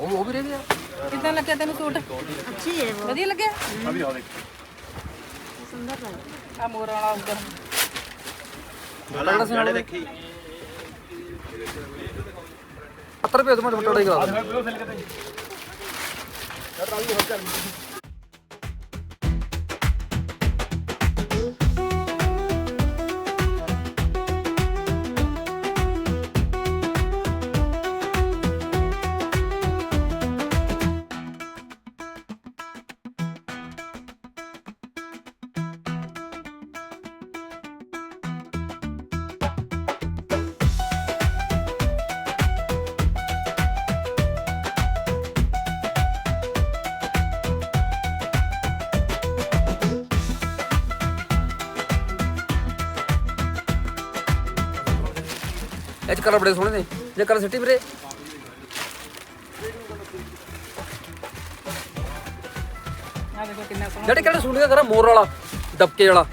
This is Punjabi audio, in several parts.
ਉਹ ਉਹ ਵੀ ਰਹਿ ਗਿਆ? ਕਿਦਾਂ ਲੱਗਿਆ ਤੈਨੂੰ ਸੂਟ? ਅੱਛੀ ਹੈ ਵਧੀਆ ਲੱਗਿਆ? ਅਭੀ ਆ ਦੇਖ। ਸੁੰਦਰ ਲੱਗ ਆ ਮੋਰ ਵਾਲਾ ਉੱਧਰ। ਬਲੜਾ ਸਿਆੜੇ ਦੇਖੀ। 70 ਰੁਪਏ ਤੋਂ ਮੈਂ ਟੋਟਲ ਹੀ ਕਰਾ ਦਿੰਦਾ ਇਹ ਚ ਕਲਰ ਬੜੇ ਸੋਹਣੇ ਨੇ। ਜੇ ਕਲਰ ਸਿੱਟੀ ਵੀਰੇ। ਆ ਦੇਖੋ ਕਿੰਨਾ ਸੋਹਣਾ। ਜਿਹੜੇ ਕਿਹੜੇ ਸੂਟ ਦਾ ਕਰਾ ਮੋਰ ਵਾਲਾ ਦਬਕੇ ਵਾਲਾ।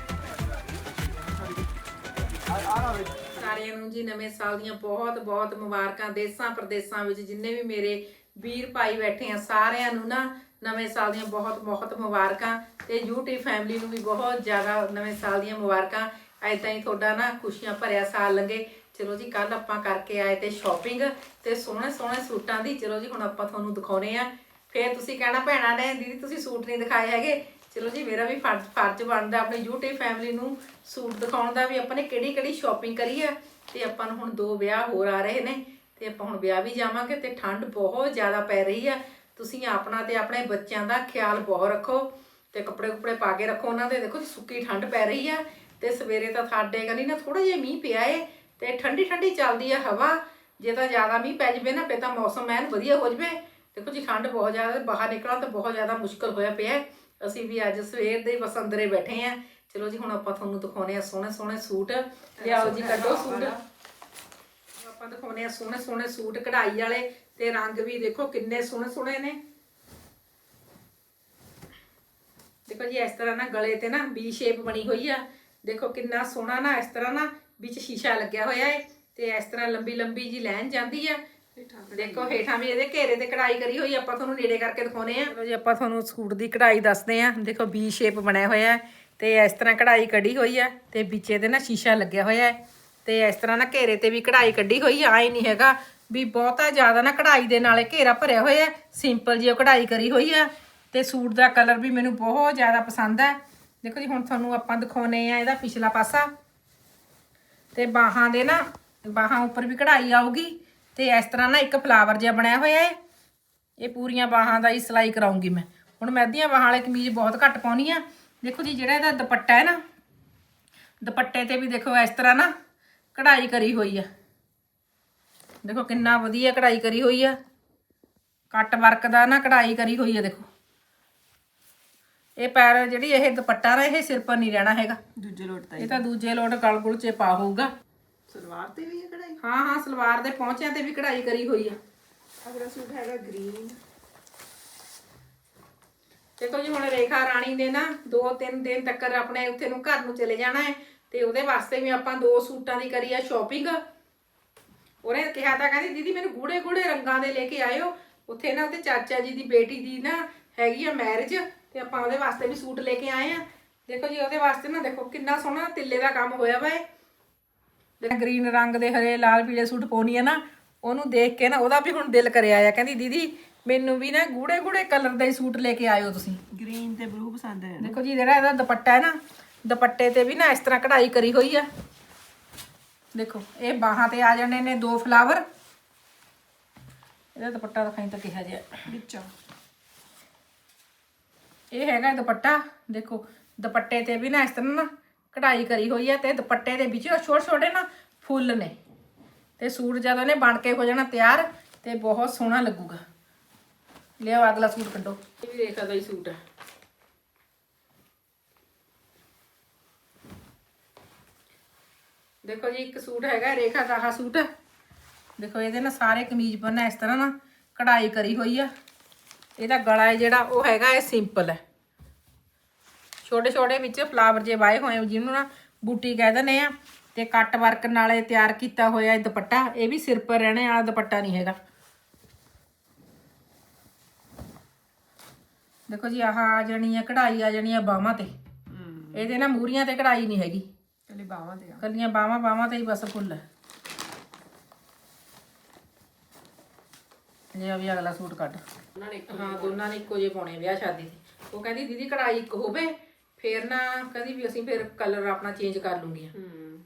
ਸਾਰਿਆਂ ਨੂੰ ਜੀ ਨਵੇਂ ਸਾਲ ਦੀਆਂ ਬਹੁਤ ਬਹੁਤ ਮੁਬਾਰਕਾਂ ਦੇਸਾਂ ਪ੍ਰਦੇਸਾਂ ਵਿੱਚ ਜਿੰਨੇ ਵੀ ਮੇਰੇ ਵੀਰ ਭਾਈ ਬੈਠੇ ਆ ਸਾਰਿਆਂ ਨੂੰ ਨਾ ਨਵੇਂ ਸਾਲ ਦੀਆਂ ਬਹੁਤ ਬਹੁਤ ਮੁਬਾਰਕਾਂ ਤੇ YouTube ਫੈਮਿਲੀ ਨੂੰ ਵੀ ਬਹੁਤ ਜ਼ਿਆਦਾ ਨਵੇਂ ਸਾਲ ਦੀਆਂ ਮੁਬਾਰਕਾਂ। ਐਦਾਂ ਹੀ ਤੁਹਾਡਾ ਨਾ ਖੁਸ਼ੀਆਂ ਭਰਿਆ ਸਾਲ ਲੰਘੇ। ਚਲੋ ਜੀ ਕੱਲ ਆਪਾਂ ਕਰਕੇ ਆਏ ਤੇ ਸ਼ਾਪਿੰਗ ਤੇ ਸੋਹਣੇ ਸੋਹਣੇ ਸੂਟਾਂ ਦੀ। ਚਲੋ ਜੀ, ਹੁਣ ਆਪਾਂ ਤੁਹਾਨੂੰ ਦਿਖਾਉਨੇ ਆ। ਫੇਰ ਤੁਸੀਂ ਕਹਿਣਾ, ਭੈਣਾਂ ਨੇ, ਦੀਦੀ ਤੁਸੀਂ ਸੂਟ ਨਹੀਂ ਦਿਖਾਏ ਹੈਗੇ। ਚਲੋ ਜੀ, ਮੇਰਾ ਵੀ ਫਰਜ਼ ਫਰਜ਼ ਬਣਦਾ ਆਪਣੀ YouTube ਫੈਮਿਲੀ ਨੂੰ ਸੂਟ ਦਿਖਾਉਣ ਦਾ ਵੀ ਆਪਾਂ ਨੇ ਕਿਹੜੀ ਕਿਹੜੀ ਸ਼ਾਪਿੰਗ ਕਰੀ ਆ। ਤੇ ਆਪਾਂ ਨੂੰ ਹੁਣ ਦੋ ਵਿਆਹ ਹੋਰ ਆ ਰਹੇ ਨੇ। ਤੇ ਆਪਾਂ ਹੁਣ ਵਿਆਹ ਵੀ ਜਾਵਾਂਗੇ ਤੇ ਠੰਡ ਬਹੁਤ ਜ਼ਿਆਦਾ ਪੈ ਰਹੀ ਆ। ਤੁਸੀਂ ਆਪਣਾ ਤੇ ਆਪਣੇ ਬੱਚਿਆਂ ਦਾ ਖਿਆਲ ਬਹੁਤ ਰੱਖੋ ਤੇ ਕੱਪੜੇ ਕੁਪੜੇ ਪਾ ਕੇ ਰੱਖੋ ਉਹਨਾਂ ਦੇ। ਦੇਖੋ ਸੁੱਕੀ ਠੰਡ ਪੈ ਰਹੀ ਆ ਤੇ ਸਵੇਰੇ ਤਾਂ ਸਾਡੇ ਕਹਿੰਦੀ ਨਾ ਥੋੜਾ ਜਿਹਾ ਮੀਂਹ ਪਿਆ ਏ। ਤੇ ਠੰਡੀ ਠੰਡੀ ਚੱਲਦੀ ਆ ਹਵਾ, ਜੇ ਤਾਂ ਜ਼ਿਆਦਾ ਮੀਂਹ ਪੈ ਜਵੇ ਨਾ ਫੇ ਤਾਂ ਮੌਸਮ ਐਨ ਵਧੀਆ ਹੋ ਜਵੇ। ਦੇਖੋ ਜੀ, ਠੰਡ ਬਹੁਤ ਜ਼ਿਆਦਾ ਬਾਹਰ ਨਿਕਲਣਾ ਤਾਂ ਬਹੁਤ ਜ਼ਿਆਦਾ ਮੁਸ਼ਕਲ ਹੋਇਆ ਪਿਆ ਅਸੀਂ ਵੀ ਅੱਜ ਸਵੇਰ ਦੇ ਹੀ ਬਸ ਅੰਦਰੇ ਬੈਠੇ ਆ ਚਲੋ ਜੀ, ਹੁਣ ਆਪਾਂ ਤੁਹਾਨੂੰ ਦਿਖਾਉਨੇ ਆ ਸੋਹਣੇ ਸੋਹਣੇ ਸੂਟ। ਲਿਆਓ ਜੀ, ਕੱਢੋ ਸੂਟ। ਆਪਾਂ ਦਿਖਾਉਨੇ ਆ ਸੋਹਣੇ ਸੋਹਣੇ ਸੂਟ ਕਢਾਈ ਵਾਲੇ, ਤੇ ਰੰਗ ਵੀ ਦੇਖੋ ਕਿੰਨੇ ਸੋਹਣੇ ਸੋਹਣੇ ਨੇ। ਦੇਖੋ ਜੀ, ਇਸ ਤਰ੍ਹਾਂ ਨਾ ਗਲੇ ਤੇ ਨਾ ਵੀ ਸ਼ੇਪ ਬਣੀ ਹੋਈ ਆ। ਦੇਖੋ ਕਿੰਨਾ ਸੋਹਣਾ ਨਾ, ਇਸ ਤਰ੍ਹਾਂ ਨਾ ਵਿੱਚ ਸ਼ੀਸ਼ਾ ਲੱਗਿਆ ਹੋਇਆ ਹੈ ਤੇ ਇਸ ਤਰ੍ਹਾਂ ਲੰਬੀ ਲੰਬੀ ਜੀ ਲਾਈਨ ਜਾਂਦੀ ਆ। ਦੇਖੋ ਹੇਠਾਂ ਵੀ ਇਹਦੇ ਘੇਰੇ ਤੇ ਕਢਾਈ ਕਰੀ ਹੋਈ ਆਪਾਂ ਤੁਹਾਨੂੰ ਨੇੜੇ ਕਰਕੇ ਦਿਖਾਉਨੇ ਆ। ਜੀ ਆਪਾਂ ਤੁਹਾਨੂੰ ਸੂਟ ਦੀ ਕਢਾਈ ਦੱਸਦੇ ਆ। ਦੇਖੋ ਵੀ ਸ਼ੇਪ ਬਣਿਆ ਹੋਇਆ ਹੈ ਤੇ ਇਸ ਤਰ੍ਹਾਂ ਕਢਾਈ ਕੱਢੀ ਹੋਈ ਆ ਤੇ ਵਿੱਚ ਇਹਦੇ ਨਾ ਸ਼ੀਸ਼ਾ ਲੱਗਿਆ ਹੋਇਆ ਹੈ ਤੇ ਇਸ ਤਰ੍ਹਾਂ ਨਾ ਘੇਰੇ ਤੇ ਵੀ ਕਢਾਈ ਕੱਢੀ ਹੋਈ ਆ ਆਈ ਨਹੀਂ ਹੈਗਾ ਵੀ ਬਹੁਤਾ ਜ਼ਿਆਦਾ ਨਾ ਕਢਾਈ ਦੇ ਨਾਲੇ ਘੇਰਾ ਭਰਿਆ ਹੋਇਆ ਸਿੰਪਲ ਜਿਹੀ ਉਹ ਕਢਾਈ ਕਰੀ ਹੋਈ ਆ। ਤੇ ਸੂਟ ਦਾ ਕਲਰ ਵੀ ਮੈਨੂੰ ਬਹੁਤ ਜ਼ਿਆਦਾ ਪਸੰਦ ਹੈ ਦੇਖੋ ਜੀ ਹੁਣ ਤੁਹਾਨੂੰ ਆਪਾਂ ਦਿਖਾਉਨੇ ਆ ਇਹਦਾ ਪਿਛਲਾ ਪਾਸਾ। ਤੇ ਬਾਹਾਂ ਦੇ ਨਾ, ਬਾਹਾਂ ਉੱਪਰ ਵੀ ਕਢਾਈ ਆਊਗੀ ਤੇ ਇਸ ਤਰ੍ਹਾਂ ਨਾ ਇੱਕ ਫਲਾਵਰ ਜਿਹਾ ਬਣਿਆ ਹੋਇਆ ਹੈ। ਇਹ ਪੂਰੀਆਂ ਬਾਹਾਂ ਦਾ ਹੀ ਸਿਲਾਈ ਕਰਾਉਂਗੀ ਮੈਂ। ਹੁਣ ਮੈਂ ਅੱਧੀਆਂ ਬਾਹਾਂ ਵਾਲੇ ਕਮੀਜ਼ ਬਹੁਤ ਘੱਟ ਪਾਉਣੀ ਆ। ਦੇਖੋ ਜੀ, ਜਿਹੜਾ ਇਹਦਾ ਦੁਪੱਟਾ ਹੈ ਨਾ, ਦੁਪੱਟੇ ਤੇ ਵੀ ਦੇਖੋ ਇਸ ਤਰ੍ਹਾਂ ਨਾ ਕਢਾਈ ਕਰੀ ਹੋਈ ਆ। ਦੇਖੋ ਕਿੰਨਾ ਵਧੀਆ ਕਢਾਈ ਕਰੀ ਹੋਈ ਆ। ਕੱਟ ਵਰਕ ਦਾ ਨਾ ਕਢਾਈ ਕਰੀ ਹੋਈ ਆ, ਦੇਖੋ। ਇਹ ਪੈਰ ਜਿਹੜੀ ਇਹ ਦੁਪੱਟਾ ਨਾ ਇਹ ਸਿਰ ਪਰ ਨਹੀਂ ਰਹਿਣਾ ਹੈਗਾ। ਦੂਜੇ ਲੋਟ ਤਾਂ ਇਹ ਤਾਂ ਦੂਜੇ ਲੋਟ ਗਲਗੁਲ ਚ ਪਾ ਹੋਊਗਾ। ਸਲਵਾਰ ਤੇ ਵੀ ਹੈ ਕਢਾਈ? ਹਾਂ ਹਾਂ ਸਲਵਾਰ ਦੇ ਪਹੁੰਚਿਆਂ ਤੇ ਵੀ ਕਢਾਈ ਕਰੀ ਹੋਈ ਆ। ਅਗਲਾ ਸੂਟ ਹੈਗਾ ਗ੍ਰੀਨ। ਦੇਖੋ ਜੀ ਹੁਣ ਰੇਖਾ ਰਾਣੀ ਨੇ ਨਾ 2-3 ਦਿਨ ਤੱਕ ਆਪਣੇ ਉੱਥੇ ਨੂੰ ਘਰ ਨੂੰ ਚਲੇ ਜਾਣਾ ਹੈ ਤੇ ਉਹਦੇ ਵਾਸਤੇ ਵੀ ਆਪਾਂ ਦੋ ਸੂਟਾਂ ਦੀ ਕਰੀ ਆ ਸ਼ਾਪਿੰਗ ਉਹਨੇ ਕਿਹਾ ਤਾਂ ਕਹਿੰਦੀ ਦੀਦੀ ਮੈਨੂੰ ਗੂੜੇ ਗੂੜੇ ਰੰਗਾਂ ਦੇ ਲੈ ਕੇ ਆਇਓ। ਉੱਥੇ ਨਾ ਉਹਦੇ ਚਾਚਾ ਜੀ ਦੀ ਬੇਟੀ ਦੀ ਨਾ ਹੈਗੀ ਆ ਮੈਰਿਜ ਤੇ ਆਪਾਂ ਉਹਦੇ ਵਾਸਤੇ ਵੀ ਸੂਟ ਲੈ ਕੇ ਆਏ ਆ। ਦੇਖੋ ਜੀ ਉਹਦੇ ਵਾਸਤੇ ਨਾ ਦੇਖੋ ਕਿੰਨਾ ਸੋਹਣਾ ਤਿੱਲੇ ਦਾ ਕੰਮ ਹੋਇਆ ਵਾ ਜਿਹੜਾ ਗ੍ਰੀਨ ਰੰਗ ਦੇ ਹਰੇ ਲਾਲ ਪੀਲੇ ਸੂਟ ਪਾਉਣੀ ਆ ਨਾ ਉਹਨੂੰ ਦੇਖ ਕੇ ਨਾ ਉਹਦਾ ਵੀ ਹੁਣ ਦਿਲ ਕਰਿਆ ਆ। ਕਹਿੰਦੀ ਦੀਦੀ ਮੈਨੂੰ ਵੀ ਨਾ ਗੂੜੇ ਗੂੜੇ ਕਲਰ ਦੇ ਸੂਟ ਲੈ ਕੇ ਆਇਓ ਤੁਸੀਂ। ਗ੍ਰੀਨ ਤੇ ਬਲੂ ਪਸੰਦ ਹੈ। ਦੇਖੋ ਜੀ ਜਿਹੜਾ ਇਹਦਾ ਦੁਪੱਟਾ ਹੈ ਨਾ ਦੁਪੱਟੇ ਤੇ ਵੀ ਨਾ ਇਸ ਤਰ੍ਹਾਂ ਕਢਾਈ ਕਰੀ ਹੋਈ ਆ। ਦੇਖੋ ਇਹ ਬਾਹਾਂ ਤੇ ਆ ਜਾਣੇ ਨੇ ਦੋ ਫਲਾਵਰ। ਇਹਦਾ ਦੁਪੱਟਾ ਦਿਖਾਈ ਤਾਂ ਕਿਹਾ ਜਿਹਾ। ਵਿੱਚੋਂ। ਇਹ ਹੈਗਾ ਦੁਪੱਟਾ। ਦੇਖੋ, ਦੁਪੱਟੇ ਤੇ ਵੀ ਨਾ ਇਸ ਤਰ੍ਹਾਂ ਨਾ ਕਢਾਈ ਕਰੀ ਹੋਈ ਹੈ ਤੇ ਦੁਪੱਟੇ ਦੇ ਵਿੱਚ ਛੋਟੇ ਛੋਟੇ ਨਾ ਫੁੱਲ ਨੇ। ਤੇ ਸੂਟ ਜਦੋਂ ਨੇ, ਬਣ ਕੇ ਹੋ ਜਾਣਾ ਤਿਆਰ ਤੇ ਬਹੁਤ ਸੋਹਣਾ ਲੱਗੂਗਾ। ਲਿਆਓ ਅਗਲਾ ਸੂਟ ਕੱਢੋ। ਇਹ ਵੀ ਰੇਖਾ ਦਾ ਹੀ ਸੂਟ ਹੈ ਦੇਖੋ ਜੀ, ਇੱਕ ਸੂਟ ਹੈਗਾ ਰੇਖਾ ਦਾ ਆਹ ਸੂਟ। ਦੇਖੋ, ਇਹਦੇ ਨਾਲ ਸਾਰੇ ਕਮੀਜ਼ ਪਰ ਇਸ ਤਰ੍ਹਾਂ ਨਾ ਕਢਾਈ ਕਰੀ ਹੋਈ ਆ। ਇਹਦਾ ਗਲਾ ਹੈ ਜਿਹੜਾ, ਉਹ ਹੈਗਾ ਇਹ ਸਿੰਪਲ ਹੈ। ਛੋਟੇ ਛੋਟੇ ਵਿੱਚ ਫਲਾਵਰ ਜੇ ਵਾਏ ਹੋਏ ਜਿਹਨੂੰ ਨਾ ਬੂਟੀ ਕਹਿ ਦਿੰਦੇ ਆ ਤੇ ਕੱਟ ਵਰਕ ਨਾਲੇ ਤਿਆਰ ਕੀਤਾ ਹੋਇਆ ਇਹ ਦੁਪੱਟਾ ਇਹ ਵੀ ਸਿਰ ਪਰ ਰਹਿਣੇ ਵਾਲਾ ਦੁਪੱਟਾ ਨਹੀਂ ਹੈਗਾ। ਦੇਖੋ ਜੀ ਆਹ ਆ ਜਾਣੀ ਆ ਕਢਾਈ ਆ ਜਾਣੀ ਆ ਬਾਹਾਂ ਤੇ। ਇਹਦੇ ਨਾ ਮੂਰੀਆਂ ਤੇ ਕਢਾਈ ਨਹੀਂ ਹੈਗੀ। ਕੱਲੀ ਬਾਹਾਂ ਤੇ ਕੱਲੀਆਂ ਬਾਹਾਂ ਬਾਹਾਂ ਤੇ ਹੀ ਬਸ ਫੁੱਲ ਹੈ ਜੇ ਆ ਵੀ ਅਗਲਾ ਸੂਟ ਕੱਢ। ਉਹਨਾਂ ਨੇ ਹਾਂ ਦੋਨਾਂ ਨੇ ਇੱਕੋ ਜਿਹੇ ਪਾਉਣੇ ਵਿਆਹ ਸ਼ਾਦੀ ਤੇ। ਉਹ ਕਹਿੰਦੀ ਦੀਦੀ ਕਢਾਈ ਇੱਕ ਹੋਵੇ ਫੇਰ ਨਾ ਕਹਿੰਦੀ ਵੀ ਅਸੀਂ ਫਿਰ ਕਲਰ ਆਪਣਾ ਚੇਂਜ ਕਰ ਲੂੰਗੀਆਂ ਹੂੰ।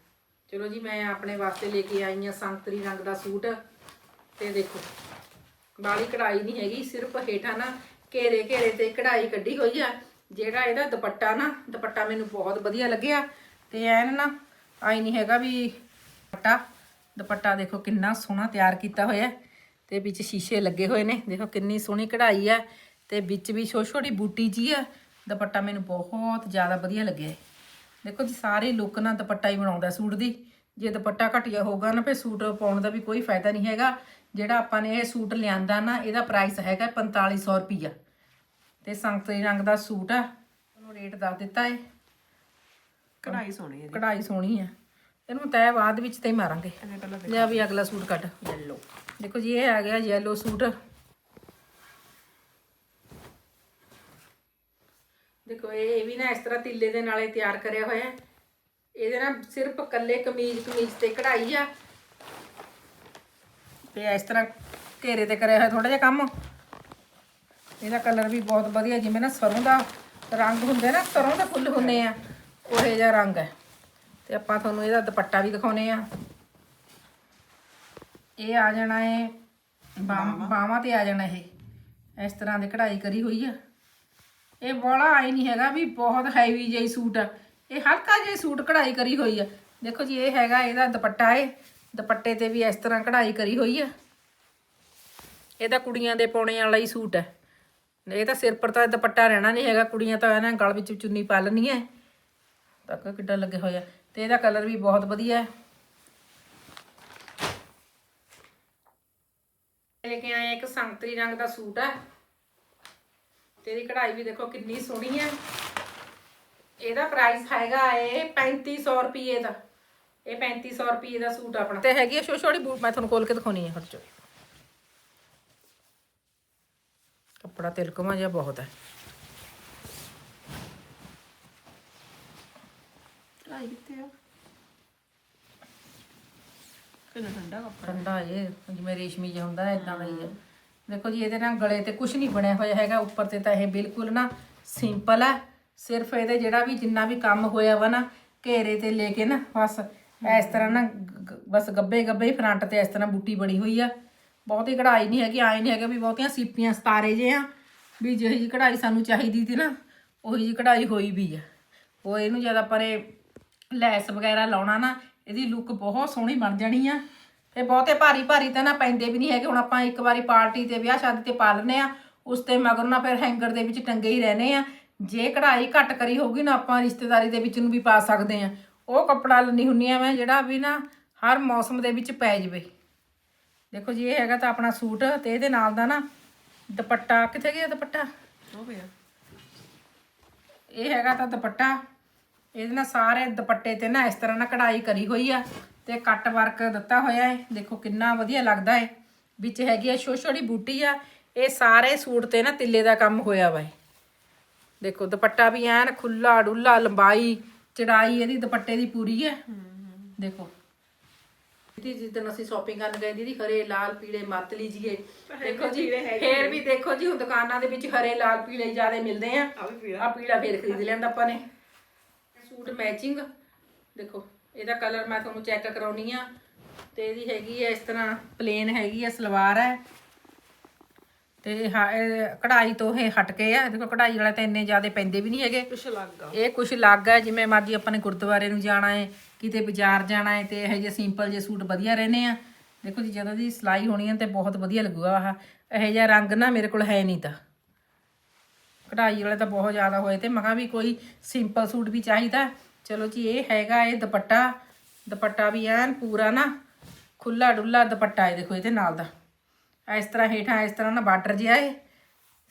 ਚਲੋ ਜੀ ਮੈਂ ਆਪਣੇ ਵਾਸਤੇ ਲੈ ਕੇ ਆਈ ਹਾਂ ਸੰਤਰੀ ਰੰਗ ਦਾ ਸੂਟ। ਤੇ ਦੇਖੋ ਬਾਲੀ ਕਢਾਈ ਨਹੀਂ ਹੈਗੀ ਸਿਰਫ ਹੇਠਾਂ ਨਾ ਘੇਰੇ ਘੇਰੇ ਤੇ ਕਢਾਈ ਕੱਢੀ ਹੋਈ ਆ। ਜਿਹੜਾ ਇਹਦਾ ਦੁਪੱਟਾ ਨਾ ਦੁਪੱਟਾ ਮੈਨੂੰ ਬਹੁਤ ਵਧੀਆ ਲੱਗਿਆ। ਤੇ ਐਨ ਨਾ ਆਈ ਨਹੀਂ ਹੈਗਾ ਵੀ ਦੁਪੱਟਾ। ਦੁਪੱਟਾ ਦੇਖੋ ਕਿੰਨਾ ਸੋਹਣਾ ਤਿਆਰ ਕੀਤਾ ਹੋਇਆ ਤੇ ਵਿੱਚ ਸ਼ੀਸ਼ੇ ਲੱਗੇ ਹੋਏ ਨੇ। ਦੇਖੋ ਕਿੰਨੀ ਸੋਹਣੀ ਕਢਾਈ ਆ। ਤੇ ਵਿੱਚ ਵੀ ਛੋਟੀ ਛੋਟੀ ਬੂਟੀ ਜੀ ਆ। ਦੁਪੱਟਾ ਮੈਨੂੰ ਬਹੁਤ ਜ਼ਿਆਦਾ ਵਧੀਆ ਲੱਗਿਆ ਦੇਖੋ ਜੀ ਸਾਰੇ ਲੁੱਕ ਨਾਲ ਦੁਪੱਟਾ ਹੀ ਬਣਾਉਂਦਾ ਸੂਟ ਦੀ। ਜੇ ਦੁਪੱਟਾ ਘਟੀਆ ਹੋਊਗਾ ਨਾ ਫਿਰ ਸੂਟ ਪਾਉਣ ਦਾ ਵੀ ਕੋਈ ਫਾਇਦਾ ਨਹੀਂ ਹੈਗਾ। ਜਿਹੜਾ ਆਪਾਂ ਨੇ ਇਹ ਸੂਟ ਲਿਆਂਦਾ ਨਾ ਇਹਦਾ ਪ੍ਰਾਈਸ ਹੈਗਾ 4500 ਰੁਪਈਆ। ਤੇ ਸੰਤਰੀ ਰੰਗ ਦਾ ਸੂਟ ਆ ਉਹਨੂੰ ਰੇਟ ਦੱਸ ਦਿੱਤਾ ਏ ਕਢਾਈ ਸੋਹਣੀ ਹੈ ਕਢਾਈ ਸੋਹਣੀ ਆ ਇਹਨੂੰ ਤੈ ਬਾਅਦ ਵਿੱਚ ਤੇ ਮਾਰਾਂਗੇ। ਲਿਆ ਵੀ ਅਗਲਾ ਸੂਟ ਕੱਢ। ਯੈਲੋ ਦੇਖੋ ਜੀ ਇਹ ਆ ਗਿਆ ਯੈਲੋ ਸੂਟ। ਦੇਖੋ ਇਹ ਇਹ ਵੀ ਨਾ ਇਸ ਤਰ੍ਹਾਂ ਤਿੱਲੇ ਦੇ ਨਾਲੇ ਤਿਆਰ ਕਰਿਆ ਹੋਇਆ ਇਹਦੇ ਨਾਲ ਸਿਰਫ ਕੱਲੇ ਕਮੀਜ਼ ਕਮੀਜ਼ ਤੇ ਕਢਾਈ ਆ। ਤੇ ਇਸ ਤਰ੍ਹਾਂ ਘੇਰੇ ਤੇ ਕਰਿਆ ਹੋਇਆ ਥੋੜਾ ਜਿਹਾ ਕੰਮ। ਇਹਦਾ ਕਲਰ ਵੀ ਬਹੁਤ ਵਧੀਆ ਜਿਵੇਂ ਨਾ ਸਰੋਂ ਦਾ ਰੰਗ ਹੁੰਦੇ ਨਾ ਸਰੋਂ ਦੇ ਫੁੱਲ ਹੁੰਦੇ ਆ ਉਹੇ ਜਿਹਾ ਰੰਗ ਹੈ। ਤੇ ਆਪਾਂ ਤੁਹਾਨੂੰ ਇਹਦਾ ਦੁਪੱਟਾ ਵੀ ਦਿਖਾਉਨੇ ਆ ਇਹ ਆ ਜਾਣਾ ਹੈ ਬਾਹਾਂ ਤੇ ਆ ਜਾਣਾ ਇਹ। ਇਸ ਤਰ੍ਹਾਂ ਦੀ ਕਢਾਈ ਕਰੀ ਹੋਈ ਆ। ਇਹ ਬੋਲਾ ਆਈ ਨਹੀਂ ਹੈਗਾ ਵੀ ਬਹੁਤ ਹੈਵੀ ਜਿਹੀ ਸੂਟ ਆ। ਇਹ ਹਲਕਾ ਜਿਹਾ ਸੂਟ ਕਢਾਈ ਕਰੀ ਹੋਈ ਆ। ਦੇਖੋ ਜੀ, ਇਹ ਹੈਗਾ ਇਹਦਾ ਦੁਪੱਟਾ ਏ ਦੁਪੱਟੇ ਤੇ ਵੀ ਇਸ ਤਰ੍ਹਾਂ ਕਢਾਈ ਕਰੀ ਹੋਈ ਆ। ਇਹ ਤਾਂ ਕੁੜੀਆਂ ਦੇ ਪਾਉਣੇ ਵਾਲਾ ਹੀ ਸੂਟ ਹੈ ਇਹ ਤਾਂ ਸਿਰ ਪਰ ਤਾਂ ਦੁਪੱਟਾ ਰਹਿਣਾ ਨਹੀਂ ਹੈਗਾ। ਕੁੜੀਆਂ ਤਾਂ ਇਹਨਾਂ ਗਲ ਵਿੱਚ ਚੁੰਨੀ ਪਾ ਲੈਣੀ ਹੈ ਤੱਕ ਕਿੱਡਾ ਲੱਗੇ ਹੋਇਆ ਤੇ ਇਹਦਾ ਕਲਰ ਵੀ ਬਹੁਤ ਵਧੀਆ ਹੈ ਲੈ ਕੇ ਆਏ ਇੱਕ ਸੰਤਰੀ ਰੰਗ ਦਾ ਸੂਟ ਹੈ ਤੇ ਇਹਦੀ ਕਢਾਈ ਵੀ ਦੇਖੋ ਕਿੰਨੀ ਸੋਹਣੀ ਹੈ। ਇਹਦਾ ਪ੍ਰਾਈਸ ਹੈਗਾ ਏ 3500 ਰੁਪਏ ਦਾ। ਇਹ 3500 ਰੁਪਏ ਦਾ ਸੂਟ ਆਪਣਾ। ਤੇ ਹੈਗੀ ਛੋਟੀ ਛੋਟੀ ਬੂਟ ਮੈਂ ਤੁਹਾਨੂੰ ਖੋਲ ਕੇ ਦਿਖਾਉਣੀ ਹੈ ਹਟ ਚੋ। ਕੱਪੜਾ ਤਿਲਕਮਾ ਜਿਹਾ ਬਹੁਤ ਹੈ। ਕਢਾਈ ਕਿੱਥੇ ਆ? ਕਿੰਨਾ ਠੰਡਾ ਕੱਪੜਾ। ਠੰਡਾ ਇਹ ਜਿਵੇਂ ਰੇਸ਼ਮੀ ਜਿਹਾ ਹੁੰਦਾ ਇਦਾਂ ਦਾ ਹੀ ਹੈ ਦੇਖੋ ਜੀ, ਇਹਦੇ ਨਾਲ ਗਲੇ ਤੇ ਕੁਝ ਨਹੀਂ ਬਣਿਆ ਹੋਇਆ ਹੈਗਾ, ਉੱਪਰ ਤੇ ਤਾਂ ਇਹ ਬਿਲਕੁਲ ਨਾ ਸਿੰਪਲ ਹੈ। ਸਿਰਫ ਇਹਦੇ ਜਿਹੜਾ ਵੀ ਜਿੰਨਾ ਵੀ ਕੰਮ ਹੋਇਆ ਵਾ ਨਾ, ਘੇਰੇ ਤੇ ਲੈ ਕੇ ਨਾ, ਬਸ ਇਸ ਤਰ੍ਹਾਂ ਨਾ ਗ- ਬਸ ਗੱਬੇ ਗੱਬੇ ਫਰੰਟ ਤੇ ਇਸ ਤਰ੍ਹਾਂ ਬੂਟੀ ਬਣੀ ਹੋਈ ਆ। ਬਹੁਤੀ ਕਢਾਈ ਨਹੀਂ ਹੈਗੀ, ਆਏ ਨਹੀਂ ਹੈਗਾ ਵੀ ਬਹੁਤੀਆਂ ਸੀਪੀਆਂ ਸਤਾਰੇ ਜੇ ਆ, ਵੀ ਜਿਹੀ ਜੀ ਕਢਾਈ ਸਾਨੂੰ ਚਾਹੀਦੀ ਸੀ ਨਾ, ਉਹੀ ਜੀ ਕਢਾਈ ਹੋਈ ਵੀ ਆ। ਉਹ ਇਹਨੂੰ ਜਦ ਆਪਾਂ ਨੇ ਲੈਸ ਵਗੈਰਾ ਲਾਉਣਾ ਨਾ, ਇਹਦੀ ਲੁੱਕ ਬਹੁਤ ਸੋਹਣੀ ਬਣ ਜਾਣੀ ਆ। ਤੇ ਬਹੁਤੇ ਭਾਰੀ ਭਾਰੀ ਤਾਂ ਨਾ ਪੈਂਦੇ ਵੀ ਨਹੀਂ ਹੈਗੇ। ਹੁਣ ਆਪਾਂ ਇੱਕ ਵਾਰੀ ਪਾਰਟੀ ਤੇ ਵਿਆਹ ਸ਼ਾਦੀ ਤੇ ਪਾ ਲੈਨੇ ਆ। ਉਸ ਤੇ ਮਗਰ ਨਾ ਫਿਰ ਹੈਂਗਰ ਦੇ ਵਿੱਚ ਟੰਗੇ ਹੀ ਰਹਨੇ ਆ। ਜੇ ਕਢਾਈ ਘੱਟ ਕਰੀ ਹੋਊਗੀ ਨਾ ਆਪਾਂ ਰਿਸ਼ਤੇਦਾਰੀ ਦੇ ਵਿੱਚ ਨੂੰ ਵੀ ਪਾ ਸਕਦੇ ਆ। ਉਹ ਕੱਪੜਾ ਲੈਣੀ ਹੁੰਨੀ ਆ ਮੈਂ ਜਿਹੜਾ ਵੀ ਨਾ ਹਰ ਮੌਸਮ ਦੇ ਵਿੱਚ ਪੈ ਜਵੇ। ਦੇਖੋ ਜੀ ਇਹ ਹੈਗਾ ਤਾਂ ਆਪਣਾ ਸੂਟ ਤੇ ਇਹਦੇ ਨਾਲ ਦਾ ਨਾ ਦੁਪੱਟਾ। ਕਿੱਥੇ ਗਿਆ ਦੁਪੱਟਾ? ਉਹ ਪਿਆ ਇਹ ਹੈਗਾ ਤਾਂ ਦੁਪੱਟਾ। ਇਹਦੇ ਨਾਲ ਸਾਰੇ ਦੁਪੱਟੇ ਤੇ ਨਾ ਇਸ ਤਰ੍ਹਾਂ ਨਾਲ ਕਢਾਈ ਕਰੀ ਹੋਈ ਆ। ਤੇ ਕੱਟ ਵਰਕ ਦਿੱਤਾ ਹੋਇਆ ਹੈ। ਦੇਖੋ ਕਿੰਨਾ ਵਧੀਆ ਲੱਗਦਾ ਹੈ। ਵਿੱਚ ਹੈਗੀ ਆ ਛੋਟੀ ਛੋਟੀ ਬੂਟੀ ਆ। ਇਹ ਸਾਰੇ ਸੂਟ ਤੇ ਨਾ ਤਿੱਲੇ ਦਾ ਕੰਮ ਹੋਇਆ ਵਾ ਹੈ ਦੇਖੋ ਦੁਪੱਟਾ ਵੀ ਐਨ ਖੁੱਲਾ ਡੁੱਲਾ ਲੰਬਾਈ ਚੜਾਈ ਇਹਦੀ ਦੁਪੱਟੇ ਦੀ ਪੂਰੀ ਹੈ। ਦੇਖੋ। ਦੀਦੀ ਜਿੱਦਣ ਅਸੀਂ ਸ਼ਾਪਿੰਗ ਕਰਨ ਗਏ ਦੀਦੀ ਹਰੇ ਲਾਲ ਪੀਲੇ ਮੱਤ ਲੀਜੀਏ ਦੇਖੋ ਜੀ ਫੇਰ ਵੀ ਦੇਖੋ ਜੀ ਹੁਣ ਦੁਕਾਨਾਂ ਦੇ ਵਿੱਚ ਹਰੇ ਲਾਲ ਪੀਲੇ ਜ਼ਿਆਦਾ ਮਿਲਦੇ ਆ। ਆ ਵੀ ਪੀਲਾ। ਆ ਪੀਲਾ ਫੇਰ ਖਰੀਦ ਲੈਂਦਾ ਆਪਾਂ ਨੇ। ਸੂਟ ਮੈਚਿੰਗ ਦੇਖੋ। ਇਹਦਾ ਕਲਰ ਮੈਂ ਤੁਹਾਨੂੰ ਚੈੱਕ ਕਰਾਉਣੀ ਆ। ਤੇ ਇਹਦੀ ਹੈਗੀ ਹੈ ਇਸ ਤਰ੍ਹਾਂ ਪਲੇਨ ਹੈਗੀ ਹੈ ਸਲਵਾਰ ਹੈ। ਤੇ ਕਢਾਈ ਤੋਂ ਇਹ ਹਟ ਕੇ ਆ। ਦੇਖੋ ਕਢਾਈ ਵਾਲੇ ਤਾਂ ਇੰਨੇ ਜ਼ਿਆਦਾ ਪੈਂਦੇ ਵੀ ਨਹੀਂ ਹੈਗੇ। ਕੁਛ ਲੱਗਾ ਇਹ ਕੁਛ ਅਲੱਗ ਹੈ ਜਿਵੇਂ ਮਰਜ਼ੀ ਆਪਾਂ ਨੇ ਗੁਰਦੁਆਰੇ ਨੂੰ ਜਾਣਾ ਹੈ ਕਿਤੇ ਬਾਜ਼ਾਰ ਜਾਣਾ ਹੈ ਤੇ ਇਹੋ ਜਿਹੇ ਸਿੰਪਲ ਜਿਹੇ ਸੂਟ ਵਧੀਆ ਰਹਿੰਦੇ ਆ। ਦੇਖੋ ਜੀ ਜਦੋਂ ਦੀ ਸਿਲਾਈ ਹੋਣੀ ਹੈ ਤੇ ਬਹੁਤ ਵਧੀਆ ਲੱਗੂਗਾ ਆਹ। ਇਹੋ ਜਿਹਾ ਰੰਗ ਨਾ ਮੇਰੇ ਕੋਲ ਹੈ ਨਹੀਂ ਤਾਂ। ਕਢਾਈ ਵਾਲੇ ਤਾਂ ਬਹੁਤ ਜ਼ਿਆਦਾ ਹੋਏ ਤੇ ਮਗਾ ਵੀ ਕੋਈ ਸਿੰਪਲ ਸੂਟ ਵੀ ਚਾਹੀਦਾ। ਚਲੋ ਜੀ ਇਹ ਹੈਗਾ ਇਹ ਦੁਪੱਟਾ। ਦੁਪੱਟਾ ਵੀ ਐਨ ਪੂਰਾ ਨਾ ਖੁੱਲਾ ਡੁੱਲਾ ਦੁਪੱਟਾ ਹੈ ਦੇਖੋ ਇਹਦੇ ਨਾਲ ਦਾ। ਇਸ ਤਰ੍ਹਾਂ ਹੇਠਾਂ ਇਸ ਤਰ੍ਹਾਂ ਨਾ ਬਾਰਡਰ ਜਿਹਾ ਹੈ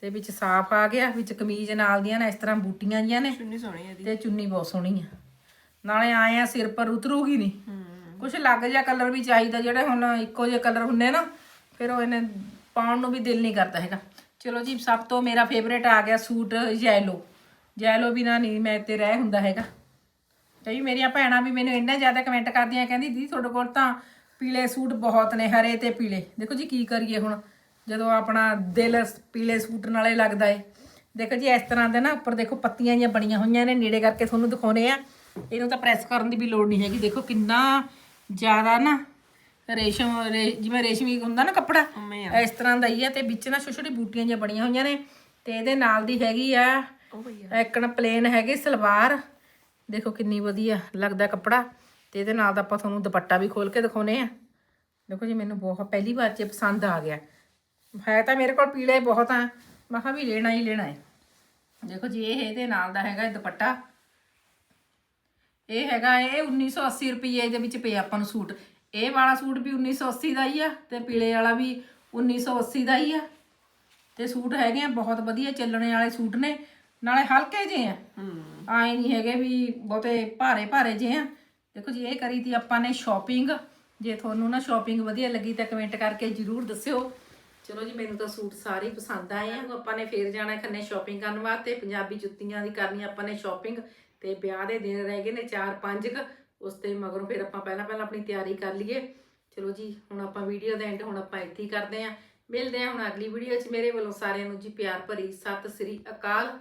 ਤੇ ਵਿੱਚ ਸਾਫ਼ ਆ ਗਿਆ ਵਿੱਚ ਕਮੀਜ਼ ਨਾਲ ਦੀਆਂ ਨਾ ਇਸ ਤਰ੍ਹਾਂ ਬੂਟੀਆਂ ਜੀਆਂ ਨੇ। ਚੁੰਨੀ ਸੋਹਣੀ ਹੈ ਇਹਦੀ। ਤੇ ਚੁੰਨੀ ਬਹੁਤ ਸੋਹਣੀ ਆ। ਨਾਲੇ ਆਏ ਆ ਸਿਰ ਪਰ ਉਤਰੂਗੀ ਨਹੀਂ ਕੁਛ ਲੱਗ ਜਿਹਾ ਕਲਰ ਵੀ ਚਾਹੀਦਾ ਜਿਹੜੇ ਹੁਣ ਇੱਕੋ ਜਿਹੇ ਕਲਰ ਹੁੰਨੇ ਨਾ ਫਿਰ ਉਹ ਇਹਨੇ ਪਾਉਣ ਨੂੰ ਵੀ ਦਿਲ ਨਹੀਂ ਕਰਦਾ ਹੈਗਾ। ਚਲੋ ਜੀ ਸਭ ਤੋਂ ਮੇਰਾ ਫੇਵਰੇਟ ਆ ਗਿਆ ਸੂਟ ਯੈਲੋ ਯੈਲੋ ਬਿਨਾ ਨਹੀਂ ਮੈਂ ਤੇ ਰਹਿ ਹੁੰਦਾ ਹੈਗਾ। ਕਈ ਮੇਰੀਆਂ ਭੈਣਾਂ ਵੀ ਮੈਨੂੰ ਇੰਨਾ ਜ਼ਿਆਦਾ ਕਮੈਂਟ ਕਰਦੀਆਂ ਕਹਿੰਦੀ ਦੀਦੀ ਤੁਹਾਡੇ ਕੋਲ ਤਾਂ ਪੀਲੇ ਸੂਟ ਬਹੁਤ ਨੇ ਹਰੇ ਤੇ ਪੀਲੇ। ਦੇਖੋ ਜੀ ਕੀ ਕਰੀਏ ਹੁਣ ਜਦੋਂ ਆਪਣਾ ਦਿਲ ਪੀਲੇ ਸੂਟ ਨਾਲੇ ਲੱਗਦਾ ਏ। ਦੇਖੋ ਜੀ ਇਸ ਤਰ੍ਹਾਂ ਦੇ ਨਾ ਉੱਪਰ ਦੇਖੋ ਪੱਤੀਆਂ ਜਿਹੀਆਂ ਬਣੀਆਂ ਹੋਈਆਂ ਨੇ ਨੇੜੇ ਕਰਕੇ ਤੁਹਾਨੂੰ ਦਿਖਾਉਣੇ ਆ। ਇਹਨੂੰ ਤਾਂ ਪ੍ਰੈਸ ਕਰਨ ਦੀ ਵੀ ਲੋੜ ਨਹੀਂ ਹੈਗੀ। ਦੇਖੋ ਕਿੰਨਾ ਜ਼ਿਆਦਾ ਨਾ ਰੇਸ਼ਮ ਜਿਵੇਂ ਰੇਸ਼ਮੀ ਹੁੰਦਾ ਨਾ ਕੱਪੜਾ ਇਸ ਤਰ੍ਹਾਂ ਦਾ ਹੀ ਆ ਤੇ ਵਿੱਚ ਨਾ ਛੋਟੀ ਛੋਟੀ ਬੂਟੀਆਂ ਜਿਹੀਆਂ ਬਣੀਆਂ ਹੋਈਆਂ ਨੇ। ਤੇ ਇਹਦੇ ਨਾਲ ਦੀ ਹੈਗੀ ਆ ਇੱਕਣ ਪਲੇਨ ਹੈਗੀ ਸਲਵਾਰ। ਦੇਖੋ ਕਿੰਨੀ ਵਧੀਆ ਲੱਗਦਾ ਕੱਪੜਾ ਤੇ ਇਹਦੇ ਨਾਲ ਦਾ ਆਪਾਂ ਤੁਹਾਨੂੰ ਦੁਪੱਟਾ ਵੀ ਖੋਲ ਕੇ ਦਿਖਾਉਨੇ ਆ ਦੇਖੋ ਜੀ, ਮੈਨੂੰ ਬਹੁਤ ਪਹਿਲੀ ਵਾਰ ਚ ਪਸੰਦ ਆ ਗਿਆ। ਹੈ ਤਾਂ ਮੇਰੇ ਕੋਲ ਪੀਲੇ ਬਹੁਤ ਆ। ਮੈਂ ਕਿਹਾ ਵੀ ਲੈਣਾ ਹੀ ਲੈਣਾ ਹੈ। ਦੇਖੋ ਜੀ, ਇਹ ਇਹਦੇ ਨਾਲ ਦਾ ਹੈਗਾ ਇਹ ਦੁਪੱਟਾ। ਇਹ ਹੈਗਾ ਇਹ 1980 ਰੁਪਏ ਦੇ ਵਿੱਚ ਪਿਆ ਆਪਾਂ ਨੂੰ ਸੂਟ। ਇਹ ਵਾਲਾ ਸੂਟ ਵੀ 1980 ਦਾ ਹੀ ਆ ਤੇ ਪੀਲੇ ਵਾਲਾ ਵੀ 1980 ਦਾ ਹੀ ਆ। ਤੇ ਸੂਟ ਹੈਗੇ ਆ, ਬਹੁਤ ਵਧੀਆ ਚੱਲਣੇ ਵਾਲੇ ਸੂਟ ਨੇ। ਨਾਲੇ ਹਲਕੇ ਜਿਹੇ ਆ। ਆਏ ਨਹੀਂ ਹੈਗੇ ਵੀ ਬਹੁਤੇ ਭਾਰੇ ਭਾਰੇ ਜਿਹੇ ਆ। ਦੇਖੋ ਜੀ ਇਹ ਕਰੀ ਤੀ ਆਪਾਂ ਨੇ ਸ਼ਾਪਿੰਗ ਜੇ ਤੁਹਾਨੂੰ ਨਾ ਸ਼ਾਪਿੰਗ ਵਧੀਆ ਲੱਗੀ ਤਾਂ ਕਮੈਂਟ ਕਰਕੇ ਜਰੂਰ ਦੱਸਿਓ। ਚਲੋ ਜੀ ਮੈਨੂੰ ਤਾਂ ਸੂਟ ਸਾਰੇ ਹੀ ਪਸੰਦ ਆਏ ਆ। ਆਪਾਂ ਨੇ ਫੇਰ ਜਾਣਾ ਖੰਨੇ ਸ਼ਾਪਿੰਗ ਕਰਨ ਵਾਸਤੇ। ਪੰਜਾਬੀ ਜੁੱਤੀਆਂ ਦੀ ਕਰਨੀ ਆਪਾਂ ਨੇ ਸ਼ਾਪਿੰਗ ਤੇ ਵਿਆਹ ਦੇ ਦਿਨ ਰਹਿ ਗਏ ਨੇ 4-5 ਕ। ਉਸ ਤੇ ਮਗਰੋਂ ਫਿਰ ਆਪਾਂ ਪਹਿਲਾਂ ਪਹਿਲਾਂ ਆਪਣੀ ਤਿਆਰੀ ਕਰ ਲਈਏ। ਚਲੋ ਜੀ ਹੁਣ ਆਪਾਂ ਵੀਡੀਓ ਦਾ ਐਂਡ ਹੁਣ ਆਪਾਂ ਇੱਥੇ ਹੀ ਕਰਦੇ ਆਂ ਮਿਲਦੇ ਆਂ ਹੁਣ ਅਗਲੀ ਵੀਡੀਓ 'ਚ। ਮੇਰੇ ਵੱਲੋਂ ਸਾਰਿਆਂ ਨੂੰ ਜੀ ਪਿਆਰ ਭਰੀ ਸਤਿ ਸ੍ਰੀ ਅਕਾਲ।